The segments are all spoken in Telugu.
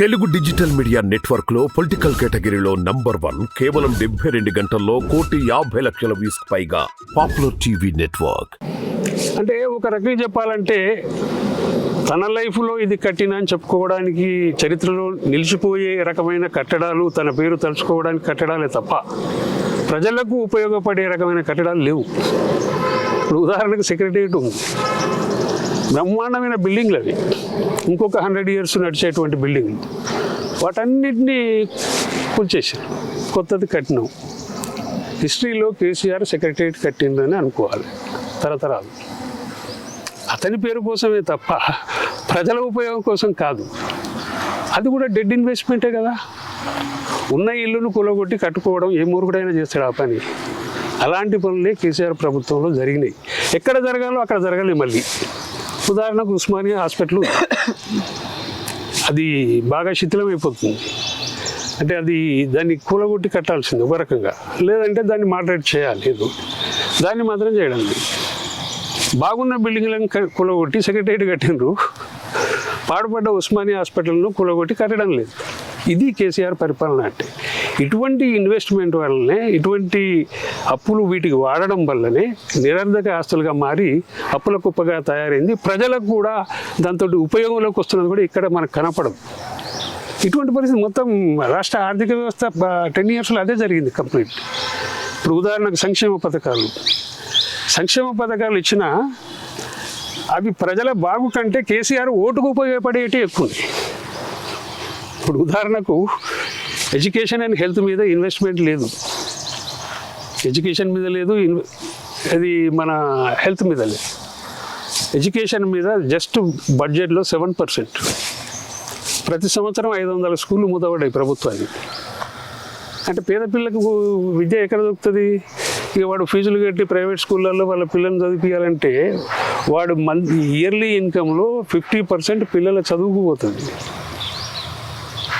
తెలుగు డిజిటల్ మీడియా నెట్వర్క్లో పొలిటికల్ కేటగిరీలో నంబర్ వన్ కేవలం డెబ్బై రెండు గంటల్లో కోటి యాభై లక్షల వ్యూస్ పైగా పాపులర్ టీవీ నెట్వర్క్. అంటే ఒక రకంగా చెప్పాలంటే తన లైఫ్లో ఇది కట్టిన అని చెప్పుకోవడానికి చరిత్రలో నిలిచిపోయే రకమైన కట్టడాలు తన పేరు తలుచుకోవడానికి కట్టడాలే తప్ప ప్రజలకు ఉపయోగపడే రకమైన కట్టడాలు లేవు. ఉదాహరణకు సెక్రటరియట్ బ్రహ్మాండమైన బిల్డింగ్లు అవి. ఇంకొక హండ్రెడ్ ఇయర్స్ నడిచేటువంటి బిల్డింగ్లు. వాటన్నిటినీ కూల్చేసారు కొత్తది కట్టినాం. హిస్టరీలో కేసీఆర్ సెక్రటరియట్ కట్టిందని అనుకోవాలి. తరతరాలు. అతని పేరు కోసమే తప్ప ప్రజల ఉపయోగం కోసం కాదు. అది కూడా డెడ్ ఇన్వెస్ట్మెంటే కదా. ఉన్న ఇల్లును కూలగొట్టి కట్టుకోవడం ఏ మూరుగుడైనా చేస్తాడు ఆ పని. అలాంటి పనులే కేసీఆర్ ప్రభుత్వంలో జరిగినాయి. ఎక్కడ జరగాలో అక్కడ జరగాలి మళ్ళీ. ఉదాహరణకు ఉస్మానియా హాస్పిటల్ అది బాగా శిథిలమైపోతుంది అంటే అది దాన్ని కూలగొట్టి కట్టాల్సింది ఒక రకంగా. లేదంటే దాన్ని మాటరేట్ చేయాలి. ఏదో దాన్ని మాత్రం చేయడం లేదు. బాగున్న బిల్డింగ్లను క- కూలగొట్టి సెక్రటరియట్ కట్టినరు పాడుపడ్డ ఉస్మానియా హాస్పిటల్ను కూలగొట్టి కట్టడం లేదు. ఇది కేసీఆర్ పరిపాలన అంటే. ఇటువంటి ఇన్వెస్ట్మెంట్ వల్లనే ఇటువంటి అప్పులు వీటికి వాడడం వల్లనే నిరర్ధక ఆస్తులుగా మారి అప్పుల కుప్పగా తయారైంది. ప్రజలకు కూడా దాంతో ఉపయోగంలోకి వస్తున్నది కూడా ఇక్కడ మనకు కనపడదు. ఇటువంటి పరిస్థితి మొత్తం రాష్ట్ర ఆర్థిక వ్యవస్థ టెన్ ఇయర్స్లో అదే జరిగింది కంప్లీట్ ఇప్పుడు ఉదాహరణకు సంక్షేమ పథకాలు. సంక్షేమ పథకాలు ఇచ్చినా అవి ప్రజల బాగు కంటే కేసీఆర్ ఓటుకు ఉపయోగపడేటి ఎక్కువ ఇప్పుడు ఉదాహరణకు ఎడ్యుకేషన్ అండ్ హెల్త్ మీద ఇన్వెస్ట్మెంట్ లేదు. ఎడ్యుకేషన్ మీద లేదు అది మన హెల్త్ మీద లేదు. ఎడ్యుకేషన్ మీద జస్ట్ బడ్జెట్లో సెవెన్ పర్సెంట్. ప్రతి సంవత్సరం ఐదు వందల స్కూళ్ళు మూతపడ్డాయి ప్రభుత్వానికి. అంటే పేద పిల్లలకు విద్య ఎక్కడ దొరుకుతుంది? ఇక వాడు ఫీజులు కట్టి ప్రైవేట్ స్కూళ్ళల్లో వాళ్ళ పిల్లల్ని చదివించాలంటే వాడు మంత్ ఇయర్లీ ఇన్కంలో ఫిఫ్టీ పర్సెంట్ పిల్లల చదువుకు పోతుంది.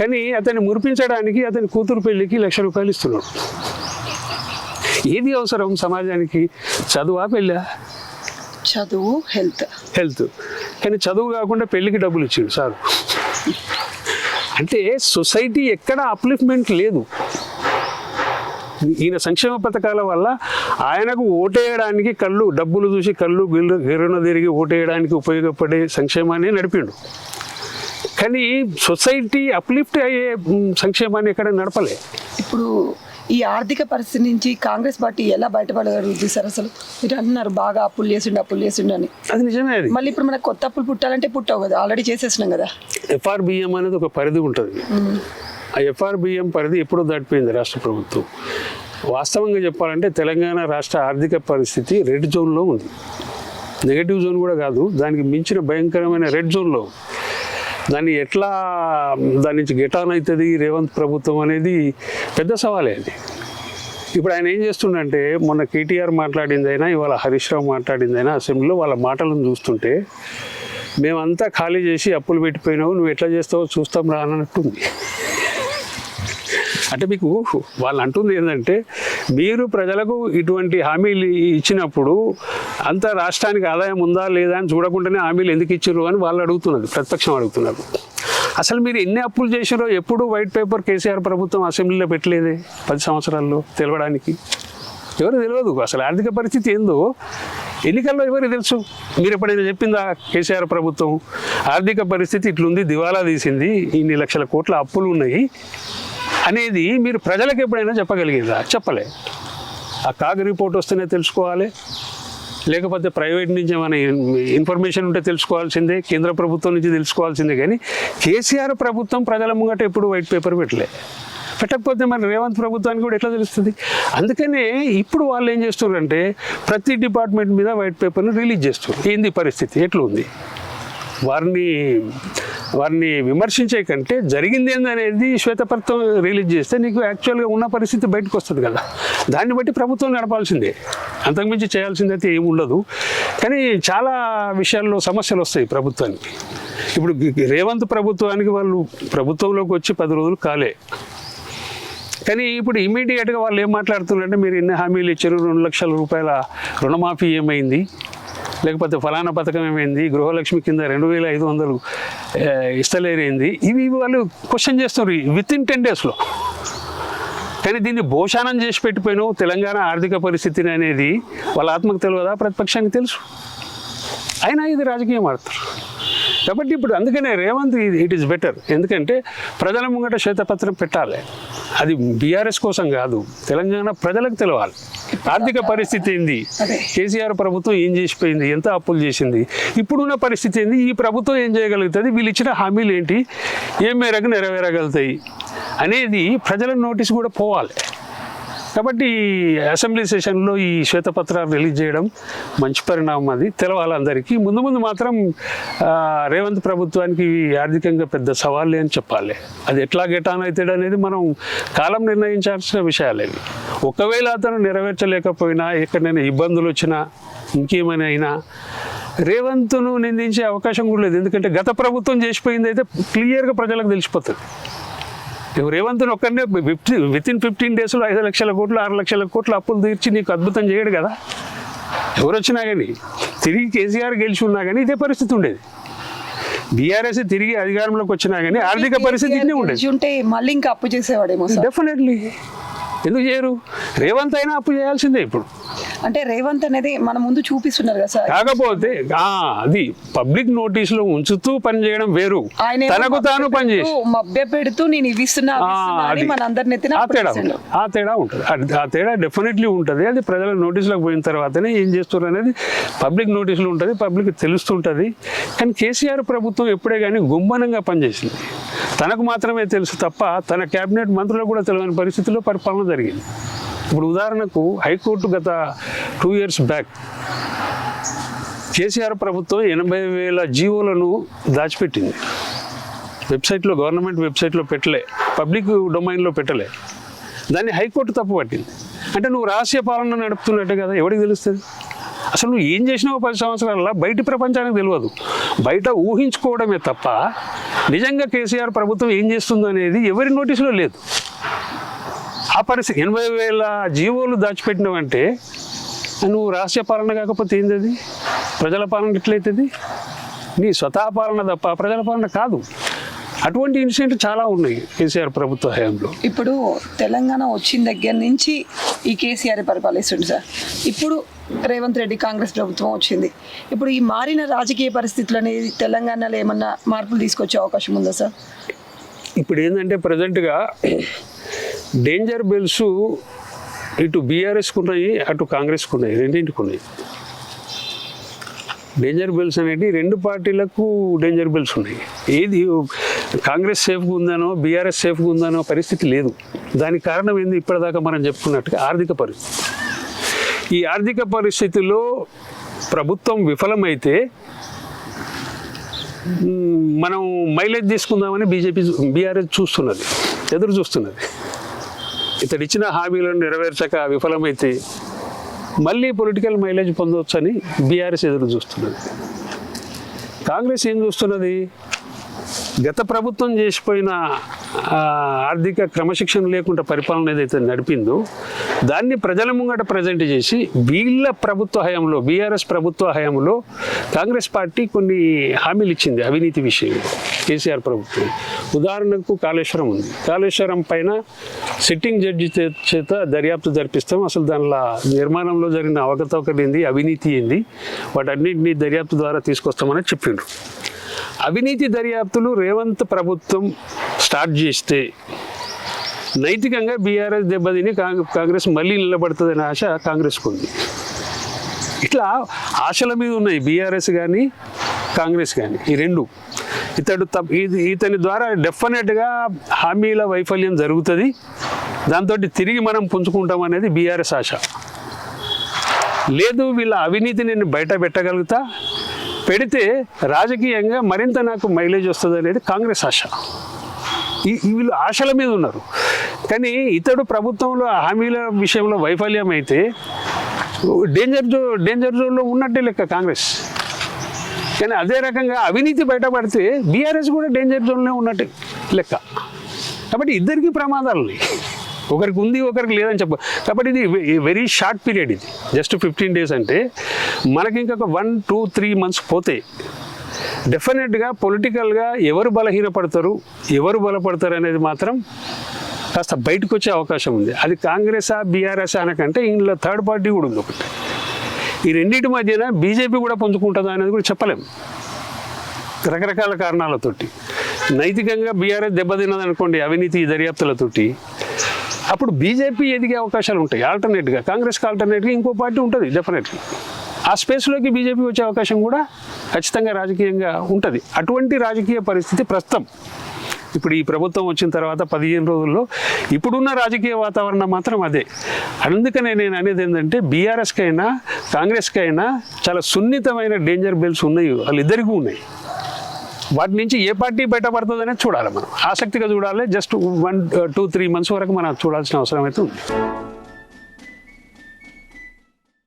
కానీ అతన్ని మురిపించడానికి అతని కూతురు పెళ్ళికి లక్ష రూపాయలు ఇస్తున్నాడు. ఏది అవసరం సమాజానికి? చదువా పెళ్ళా? చదువు హెల్త్. హెల్త్. కానీ చదువు కాకుండా పెళ్ళికి డబ్బులు ఇచ్చిండు సార్. అంటే సొసైటీ ఎక్కడ అప్లిఫ్ట్మెంట్ లేదు. ఈయన సంక్షేమ పథకాల వల్ల ఆయనకు ఓటేయడానికి కళ్ళు డబ్బులు చూసి కళ్ళు గిర్రున తిరిగి ఓటేయడానికి ఉపయోగపడే సంక్షేమాన్ని నడిపిండు. కానీ సొసైటీ అప్లిఫ్ట్ అయ్యే సంక్షేమాన్ని ఎక్కడ నడపలే. ఇప్పుడు ఈ ఆర్థిక పరిస్థితి నుంచి కాంగ్రెస్ పార్టీ ఎలా బయటపడగలుగుతుంది సార్ అసలు? మీరు అంటున్నారు బాగా అప్పులు చేసిండు అప్పులు చేసిండు అని. అది నిజమే అది. మళ్ళీ ఇప్పుడు మనకు కొత్త అప్పులు పుట్టాలంటే పుట్టవు కదా ఆల్రెడీ చేసేసినాం కదా. ఎఫ్ఆర్బిఎం అనేది ఒక పరిధి ఉంటుంది. ఆ ఎఫ్ఆర్బిఎం పరిధి ఎప్పుడో దాటిపోయింది రాష్ట్ర ప్రభుత్వం. వాస్తవంగా చెప్పాలంటే తెలంగాణ రాష్ట్ర ఆర్థిక పరిస్థితి రెడ్ జోన్లో ఉంది. నెగటివ్ జోన్ కూడా కాదు దానికి మించిన భయంకరమైన రెడ్ జోన్లో. ఉంది. దాన్ని ఎట్లా దాని నుంచి గెటాన్ అవుతుంది రేవంత్ ప్రభుత్వం అనేది పెద్ద సవాలే అది. ఇప్పుడు ఆయన ఏం చేస్తుండంటే మొన్న కేటీఆర్ మాట్లాడిందైనా ఇవాళ హరీష్ రావు మాట్లాడిందైనా అసెంబ్లీలో వాళ్ళ మాటలను చూస్తుంటే మేమంతా ఖాళీ చేసి అప్పులు పెట్టిపోయినావు నువ్వు ఎట్లా చేస్తావో చూస్తాం రా అన్నట్టుంది. అంటే మీకు వాళ్ళు అంటుంది ఏంటంటే మీరు ప్రజలకు ఇటువంటి హామీలు ఇచ్చినప్పుడు అంత రాష్ట్రానికి ఆదాయం ఉందా లేదా అని చూడకుండానే హామీలు ఎందుకు ఇచ్చారు అని వాళ్ళు అడుగుతున్నారు ప్రతిపక్షం అడుగుతున్నారు. అసలు మీరు ఎన్ని అప్పులు చేసారో ఎప్పుడు వైట్ పేపర్ కేసీఆర్ ప్రభుత్వం అసెంబ్లీలో పెట్టలేదే పది సంవత్సరాల్లో తెలవడానికి? ఎవరు తెలియదు అసలు ఆర్థిక పరిస్థితి ఏందో ఎన్నికల్లో ఎవరికి తెలుసు? మీరు ఎప్పుడైనా చెప్పిందా కేసీఆర్ ప్రభుత్వం? ఆర్థిక పరిస్థితి ఇట్లుంది దివాలా తీసింది ఇన్ని లక్షల కోట్ల అప్పులు ఉన్నాయి. అనేది మీరు ప్రజలకు ఎప్పుడైనా చెప్పగలిగిందా? చెప్పలే. ఆ కాగ్ రిపోర్ట్ వస్తేనే తెలుసుకోవాలి. లేకపోతే ప్రైవేట్ నుంచి ఏమైనా ఇన్ఫర్మేషన్ ఉంటే తెలుసుకోవాల్సిందే. కేంద్ర ప్రభుత్వం నుంచి తెలుసుకోవాల్సిందే. కానీ కేసీఆర్ ప్రభుత్వం ప్రజల ముంగట ఎప్పుడు వైట్ పేపర్ పెట్టలే. పెట్టకపోతే మరి రేవంత్ ప్రభుత్వానికి కూడా ఎట్లా తెలుస్తుంది? అందుకనే ఇప్పుడు వాళ్ళు ఏం చేస్తున్నారంటే ప్రతి డిపార్ట్మెంట్ మీద వైట్ పేపర్ని రిలీజ్ చేస్తున్నారు ఏంది పరిస్థితి? ఎట్లా ఉంది వారిని వారిని విమర్శించే కంటే జరిగింది ఏందనేది శ్వేతపత్రం రిలీజ్ చేస్తే నీకు యాక్చువల్గా ఉన్న పరిస్థితి బయటకు వస్తుంది కదా. దాన్ని బట్టి ప్రభుత్వం నడపాల్సిందే. అంతకుమించి చేయాల్సిందైతే ఏమి ఉండదు. కానీ చాలా విషయాల్లో సమస్యలు వస్తాయి ప్రభుత్వానికి. ఇప్పుడు రేవంత్ ప్రభుత్వానికి వాళ్ళు ప్రభుత్వంలోకి వచ్చి పది రోజులు కాలే. కానీ ఇప్పుడు ఇమీడియట్గా వాళ్ళు ఏం మాట్లాడుతున్నారంటే మీరు ఎన్ని హామీలు ఇచ్చారు? రెండు లక్షల రూపాయల రుణమాఫీ ఏమైంది? లేకపోతే ఫలానా పథకం ఏమైంది? గృహలక్ష్మి కింద రెండు వేల ఐదు వందలు ఇస్తలేరైంది? ఇవి వాళ్ళు క్వశ్చన్ చేస్తున్నారు విత్ ఇన్ టెన్ డేస్లో కానీ దీన్ని భోషానం చేసి పెట్టిపోయినావు. తెలంగాణ ఆర్థిక పరిస్థితిని అనేది వాళ్ళ ఆత్మకు తెలియదా? ప్రతిపక్షానికి తెలుసు. అయినా ఇది రాజకీయం ఆడతారు. కాబట్టి ఇప్పుడు అందుకనే రేవంత్ ఇట్ ఈస్ బెటర్ ఎందుకంటే ప్రజల ముంగట శ్వేతపత్రం పెట్టాలి. అది బీఆర్ఎస్ కోసం కాదు. తెలంగాణ ప్రజలకు తెలవాలి. ఆర్థిక పరిస్థితి ఏంది. కేసీఆర్ ప్రభుత్వం ఏం చేసిపోయింది? ఎంత అప్పులు చేసింది? ఇప్పుడున్న పరిస్థితి ఏంది? ఈ ప్రభుత్వం ఏం చేయగలుగుతుంది? వీళ్ళు ఇచ్చిన హామీలు ఏంటి? ఏ మేరకు నెరవేరగలుగుతాయి? అనేది ప్రజల నోటీస్ కూడా పోవాలి. కాబట్టి అసెంబ్లీ సెషన్లో ఈ శ్వేతపత్రాలు రిలీజ్ చేయడం మంచి పరిణామం అది. తెలవాలి అందరికీ ముందు ముందు మాత్రం రేవంత్ ప్రభుత్వానికి ఆర్థికంగా పెద్ద సవాళ్ళే అని చెప్పాలి. అది ఎట్లా గెటాన్ అవుతాడు అనేది మనం కాలం నిర్ణయించాల్సిన విషయాలేవి ఒకవేళ అతను నెరవేర్చలేకపోయినా ఎక్కడైనా ఇబ్బందులు వచ్చినా ఇంకేమైనా అయినా రేవంత్ను నిందించే అవకాశం కూడా లేదు. ఎందుకంటే గత ప్రభుత్వం చేసిపోయింది అయితే క్లియర్గా ప్రజలకు తెలిసిపోతుంది. రేవంత్ని ఒక్కడనే ఫిఫ్టీ విత్ ఇన్ ఫిఫ్టీన్ డేస్లో ఐదు లక్షల కోట్లు ఆరు లక్షల కోట్లు అప్పులు తీర్చి నీకు అద్భుతం చేయడు కదా. ఎవరు వచ్చినా కానీ తిరిగి కేసీఆర్ గెలిచి ఉన్నా కానీ ఇదే పరిస్థితి ఉండేది. బీఆర్ఎస్ తిరిగి అధికారంలోకి వచ్చినా కానీ ఆర్థిక పరిస్థితి ఇట్నే ఉండేది. ఉంటే మళ్ళీ ఇంకా అప్పు చేసేవాడేమో డెఫినెట్లీ ఎందుకు చేయరు? రేవంత్ అయినా అప్పు చేయాల్సిందే ఇప్పుడు. అంటే రేవంత్ అనేది మన ముందు చూపిస్తున్నారు కదా సార్. కాకపోతే అది పబ్లిక్ నోటీసులో ఉంచుతూ పనిచేయడం వేరు. తనకు తాను పనిచేసి మభ్య పెడుతూ నేను ఇవి ఇస్తున్నా అవి ఆ, తేడా ఆ తేడా ఉంటుంది. ఆ తేడా డెఫినెట్లీ ఉంటుంది. అది ప్రజల నోటీసులకు పోయిన తర్వాతనే ఏం చేస్తున్నారు అనేది పబ్లిక్ నోటీసులు ఉంటుంది పబ్లిక్ తెలుస్తుంటుంది. కానీ కేసీఆర్ ప్రభుత్వం ఎప్పుడే కానీ గుమ్మనంగా పనిచేసింది. తనకు మాత్రమే తెలుసు తప్ప తన కేబినెట్ మంత్రులకు కూడా తెలియని పరిస్థితిలో పరిపాలన జరిగింది. ఇప్పుడు ఉదాహరణకు హైకోర్టు గత టూ ఇయర్స్ బ్యాక్ కేసీఆర్ ప్రభుత్వం ఎనభై వేల జీవోలను దాచిపెట్టింది. వెబ్సైట్లో గవర్నమెంట్ వెబ్సైట్లో పెట్టలే పబ్లిక్ డొమైన్లో పెట్టలే. దాన్ని హైకోర్టు తప్పు పట్టింది. అంటే నువ్వు రహస్య పాలన నడుపుతున్నట్టే కదా ఎవరికి తెలుస్తుంది? అసలు నువ్వు ఏం చేసినావు పది సంవత్సరాల బయటి ప్రపంచానికి తెలియదు. బయట ఊహించుకోవడమే తప్ప నిజంగా కేసీఆర్ ప్రభుత్వం ఏం చేస్తుందో అనేది ఎవరి నోటీసులో లేదు. ఆ పరిస్థితి ఎనభై వేల జీవోలు దాచిపెట్టినావంటే నువ్వు రహస్య పాలన కాకపోతే ఏంది అది ప్రజల పాలన ఎట్లయితుంది? నీ స్వతహా పాలన తప్ప ప్రజల పాలన కాదు. అటువంటి ఇన్సిడెంట్ చాలా ఉన్నాయి కేసీఆర్ ప్రభుత్వ హయాంలో. ఇప్పుడు తెలంగాణ వచ్చిన దగ్గర నుంచి ఈ కేసీఆర్ పరిపాలిస్తుంది సార్. ఇప్పుడు రేవంత్ రెడ్డి కాంగ్రెస్ ప్రభుత్వం వచ్చింది. ఇప్పుడు ఈ మారిన రాజకీయ పరిస్థితులు అనేది తెలంగాణలో ఏమన్నా మార్పులు తీసుకొచ్చే అవకాశం ఉందా సార్? ఇప్పుడు ఏంటంటే ప్రజెంట్గా డేంజర్ బెల్స్ ఇటు బీఆర్ఎస్కు ఉన్నాయి అటు కాంగ్రెస్కు ఉన్నాయి రెండింటికి ఉన్నాయి. డేంజర్ బెల్స్ అనేవి రెండు పార్టీలకు డేంజర్ బెల్స్ ఉన్నాయి. ఏది కాంగ్రెస్ సేఫ్గా ఉందనో బీఆర్ఎస్ సేఫ్గా ఉందనో పరిస్థితి లేదు. దానికి కారణం ఏంది? ఇప్పటిదాకా మనం చెప్పుకున్నట్టుగా ఆర్థిక పరిస్థితి. ఈ ఆర్థిక పరిస్థితిలో ప్రభుత్వం విఫలమైతే మనం మైలేజ్ తీసుకుందామని బీజేపీ బీఆర్ఎస్ చూస్తున్నది ఎదురు చూస్తున్నది. ఇతడు ఇచ్చిన హామీలను నెరవేర్చక విఫలమైతే మళ్ళీ పొలిటికల్ మైలేజ్ పొందవచ్చని బీఆర్ఎస్ ఎదురు చూస్తున్నది. కాంగ్రెస్ ఏం చూస్తున్నది? గత ప్రభుత్వం చేసిపోయిన ఆర్థిక క్రమశిక్షణ లేకుండా పరిపాలన ఏదైతే నడిపిందో దాన్ని ప్రజల ముంగట ప్రజెంట్ చేసి వీళ్ళ ప్రభుత్వ హయాంలో బీఆర్ఎస్ ప్రభుత్వ హయాంలో కాంగ్రెస్ పార్టీ కొన్ని హామీలు ఇచ్చింది అవినీతి విషయంలో కేసీఆర్ ప్రభుత్వం. ఉదాహరణకు కాళేశ్వరం ఉంది. కాళేశ్వరం పైన సిట్టింగ్ జడ్జి చేత దర్యాప్తు జరిపిస్తాం. అసలు దానిలో నిర్మాణంలో జరిగిన అవకతవకలు ఏంది అవినీతి ఏంది వాటన్నింటినీ దర్యాప్తు ద్వారా తీసుకొస్తామని చెప్పిండ్రు అవినీతి దర్యాప్తులు రేవంత్ ప్రభుత్వం స్టార్ట్ చేస్తే నైతికంగా బీఆర్ఎస్ దెబ్బతిని కాంగ్రెస్ మళ్ళీ నిలబడుతుందనే ఆశ కాంగ్రెస్కు ఉంది. ఇట్లా ఆశల మీద ఉన్నాయి బీఆర్ఎస్ కానీ కాంగ్రెస్ కానీ ఈ రెండు. ఇతడు తప్ప ఇతని ద్వారా డెఫినెట్గా హామీల వైఫల్యం జరుగుతుంది. దాంతో తిరిగి మనం పుంజుకుంటాం అనేది బీఆర్ఎస్ ఆశ. లేదు వీళ్ళ అవినీతి నేను బయట పెట్టగలుగుతా పెడితే రాజకీయంగా మరింత నాకు మైలేజ్ వస్తుంది అనేది కాంగ్రెస్ ఆశ. ఈ వీళ్ళు ఆశల మీద ఉన్నారు. కానీ ఇతడు ప్రభుత్వంలో హామీల విషయంలో వైఫల్యం అయితే డేంజర్ జో డేంజర్ జోన్లో ఉన్నట్టే లెక్క కాంగ్రెస్. కానీ అదే రకంగా అవినీతి బయటపడితే బీఆర్ఎస్ కూడా డేంజర్ జోన్లో ఉన్నట్టే లెక్క. కాబట్టి ఇద్దరికీ ప్రమాదాలు ఉన్నాయి ఒకరికి ఉంది ఒకరికి లేదని చెప్ప కాబట్టి ఇది వెరీ షార్ట్ పీరియడ్ ఇది. జస్ట్ ఫిఫ్టీన్ డేస్ అంటే మనకి ఇంకొక వన్ టూ త్రీ మంత్స్ పోతే డెఫినెట్గా పొలిటికల్గా ఎవరు బలహీనపడతారు ఎవరు బలపడతారు అనేది మాత్రం కాస్త బయటకు వచ్చే అవకాశం ఉంది. అది కాంగ్రెసా బీఆర్ఎస్ అనకంటే ఇందులో థర్డ్ పార్టీ కూడా ఉంది ఒకటి. ఈ రెండింటి మధ్యన బీజేపీ కూడా పుంజుకుంటుందా అనేది కూడా చెప్పలేం. రకరకాల కారణాలతోటి. నైతికంగా బీఆర్ఎస్ దెబ్బతిన్నది అనుకోండి అవినీతి దర్యాప్తులతోటి. అప్పుడు బీజేపీ ఎదిగే అవకాశాలు ఉంటాయి ఆల్టర్నేట్గా కాంగ్రెస్కి ఆల్టర్నేట్గా ఇంకో పార్టీ ఉంటుంది డెఫినెట్లీ ఆ స్పేస్లోకి బీజేపీ వచ్చే అవకాశం కూడా ఖచ్చితంగా రాజకీయంగా ఉంటుంది. అటువంటి రాజకీయ పరిస్థితి ప్రస్తుతం. ఇప్పుడు ఈ ప్రభుత్వం వచ్చిన తర్వాత పదిహేను రోజుల్లో ఇప్పుడున్న రాజకీయ వాతావరణం మాత్రం అదే. అందుకనే నేను అనేది ఏంటంటే బీఆర్ఎస్కైనా కాంగ్రెస్కైనా చాలా సున్నితమైన డేంజర్ బెల్స్ ఉన్నాయి వాళ్ళిద్దరికీ ఉన్నాయి. వాటి నుంచి ఏ పార్టీ బయటపడుతుంది అనేది చూడాలి మనం. ఆసక్తిగా చూడాలి. Just one two three months వరకు మనం చూడాల్సిన అవసరం అయితే ఉంది.